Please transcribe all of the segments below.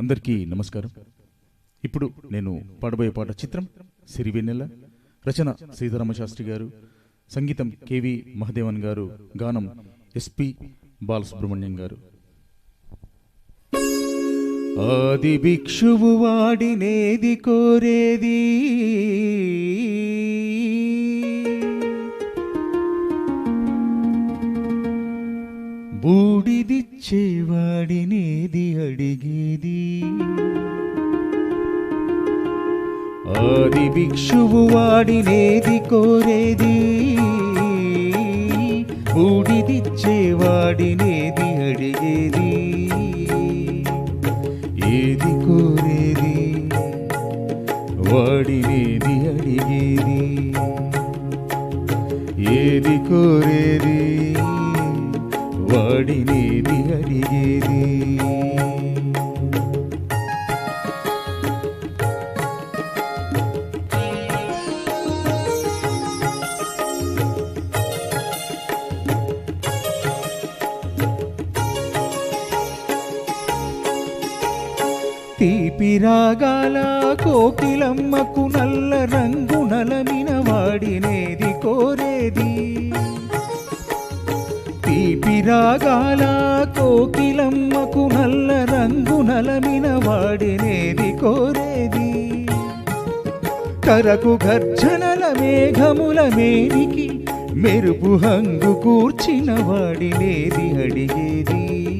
అందరికీ నమస్కారం. ఇప్పుడు నేను పాడబోయే పాట చిత్రం సిరివెన్నెల రచన సీతారామ శాస్త్రి గారు సంగీతం కెవి మహదేవన్ గారు గానం ఎస్పి బాలసుబ్రహ్మణ్యం గారు. ఆది భిక్షువు వాడినేది కోరేది. బూడిదిచ్చేవాడినేది ఆది భిక్షువు వాడినేది కోరేది. బూడిదిచ్చేవాడినేది అడిగేది. ఏది కోరేది? వాడినేది అడిగేది. ఏది కోరేది? వాడినేది అడిగేది. తీపి రాగాల కోకిలమ్మకు నల్ల రంగు నలమిన వాడినేది కోరేది. తీపి రాగాల కోకిలమ్మకు నల్ల రంగు నలమిన వాడినేది కోరేది. కరకు గర్జనల మేఘముల మేనికి మెరుపు హంగు కూర్చిన వాడినేది అడిగేది.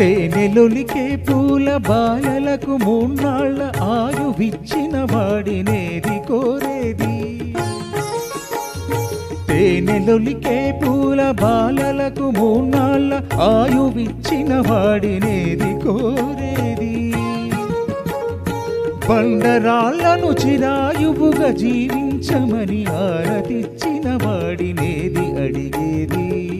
తేనెలొలికే పూల బాలలకు మూన్నాళ్ళ ఆయువిచ్చిన వాడినేది కోరేది. తేనెలొలికే పూల బాలలకు మూన్నాళ్ళ ఆయువిచ్చిన వాడినేది కోరేది. బండరాళ్ళను చిరాయువుగా జీవించమని ఆరతిచ్చిన వాడినేది అడిగేది.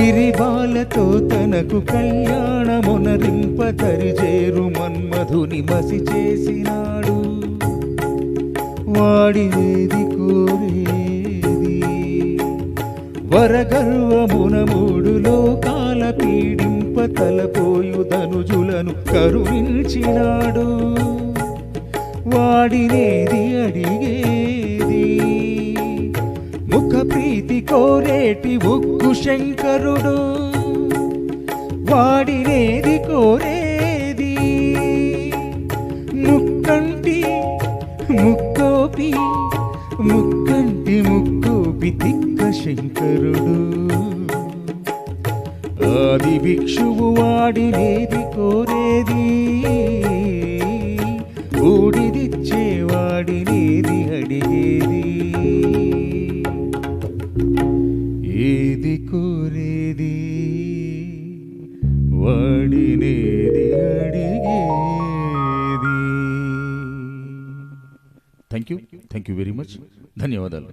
గిరిబాలతో తనకు కళ్యాణమునరింప తరిచేరు మన్మధుని మసి చేసినాడు వాడినేది కోరేది. వరగర్వమున మూడు లోకాల పీడింప తలపోయు ధనుజులను కరుణించినాడు. వాడినేది అడిగేది. ముఖ ప్రీతి కోరేటి ఉక్కు శంకరుడు. వాడినేది కోరేది. ముక్కంటి ముక్కోపి ముక్కంటి ముక్కోపి తిక్క శంకరుడు. ఆది భిక్షువు వాడినేది కోరేది. ఊడిదిచ్చేవాడినేది అడిగేది. అడిగేది అడిగేది? Thank you thank you very much ధన్యవాదాలు.